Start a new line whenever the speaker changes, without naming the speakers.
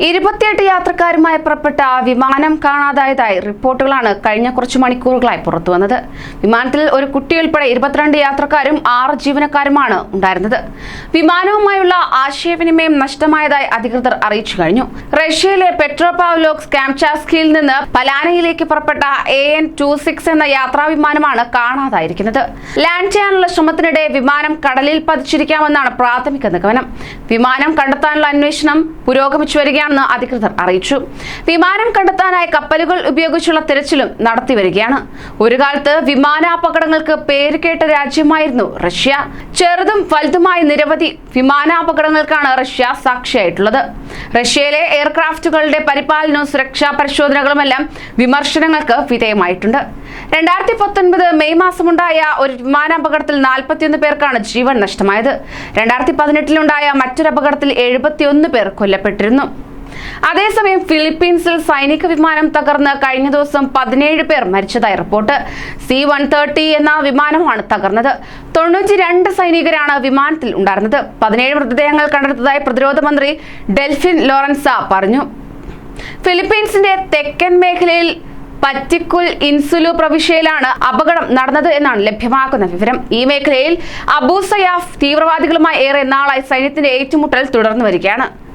ഇരുപത്തിയെട്ട് യാത്രക്കാരുമായി പുറപ്പെട്ട വിമാനം കാണാതായതായി റിപ്പോർട്ടുകളാണ് കഴിഞ്ഞ കുറച്ച് മണിക്കൂറുകളായി പുറത്തുവന്നത് വിമാനത്തിൽ ഒരു കുട്ടിയുൾപ്പെടെ ഇരുപത്തിരണ്ട് യാത്രക്കാരും ആറ് ജീവനക്കാരുമാണ് ഉണ്ടായിരുന്നത്. വിമാനവുമായുള്ള ആശയവിനിമയം നഷ്ടമായതായി അധികൃതർ അറിയിച്ചു കഴിഞ്ഞു. റഷ്യയിലെ പെട്രോപാവ്ലോക്സ് കാംചാസ്കിയിൽ നിന്ന് പലാനയിലേക്ക് പുറപ്പെട്ട എ എൻ ടു സിക്സ് എന്ന യാത്രാ വിമാനമാണ് കാണാതായിരിക്കുന്നത്. ലാൻഡ് ചെയ്യാനുള്ള ശ്രമത്തിനിടെ വിമാനം കടലിൽ പതിച്ചിരിക്കാമെന്നാണ് പ്രാഥമിക നിഗമനം. വിമാനം കണ്ടെത്താനുള്ള അന്വേഷണം പുരോഗമിച്ചു വരികയാണെന്ന് അധികൃതർ അറിയിച്ചു. വിമാനം കണ്ടെത്താനായി കപ്പലുകൾ ഉപയോഗിച്ചുള്ള തിരച്ചിലും നടത്തി വരികയാണ്. ഒരു കാലത്ത് വിമാനാപകടങ്ങൾക്ക് പേരുകേട്ട രാജ്യമായിരുന്നു റഷ്യ. ചെറുതും വലുതുമായ നിരവധി വിമാനാപകടങ്ങൾക്കാണ് റഷ്യ സാക്ഷിയായിട്ടുള്ളത്. റഷ്യയിലെ എയർക്രാഫ്റ്റുകളുടെ പരിപാലനവും സുരക്ഷാ പരിശോധനകളുമെല്ലാം വിമർശനങ്ങൾക്ക് വിധേയമായിട്ടുണ്ട്. രണ്ടായിരത്തി പത്തൊൻപത് മെയ് മാസമുണ്ടായ ഒരു വിമാനാപകടത്തിൽ നാൽപ്പത്തിയൊന്ന് പേർക്കാണ് ജീവൻ നഷ്ടമായത്. രണ്ടായിരത്തി പതിനെട്ടിലുണ്ടായ മറ്റൊരു അപകടത്തിൽ എഴുപത്തിയൊന്ന് പേർ കൊല്ലപ്പെട്ടിരുന്നു. അതേസമയം ഫിലിപ്പീൻസിൽ സൈനിക വിമാനം തകർന്ന് കഴിഞ്ഞ ദിവസം പതിനേഴ് പേർ മരിച്ചതായി റിപ്പോർട്ട്. സി വൺ തേർട്ടി എന്ന വിമാനമാണ് തകർന്നത്. തൊണ്ണൂറ്റി രണ്ട് സൈനികരാണ് വിമാനത്തിൽ ഉണ്ടായിരുന്നത്. പതിനേഴ് മൃതദേഹങ്ങൾ കണ്ടെടുത്തതായി പ്രതിരോധ മന്ത്രി ഡെൽഫിൻ ലോറൻസ പറഞ്ഞു. ഫിലിപ്പീൻസിന്റെ തെക്കൻ മേഖലയിൽ പറ്റിക്കുൽ ഇൻസുലു പ്രവിശ്യയിലാണ് അപകടം നടന്നത് എന്നാണ് ലഭ്യമാക്കുന്ന വിവരം. ഈ മേഖലയിൽ അബൂസയാഫ് തീവ്രവാദികളുമായി ഏറെ നാളായി സൈന്യത്തിന്റെ ഏറ്റുമുട്ടൽ തുടർന്നു വരികയാണ്.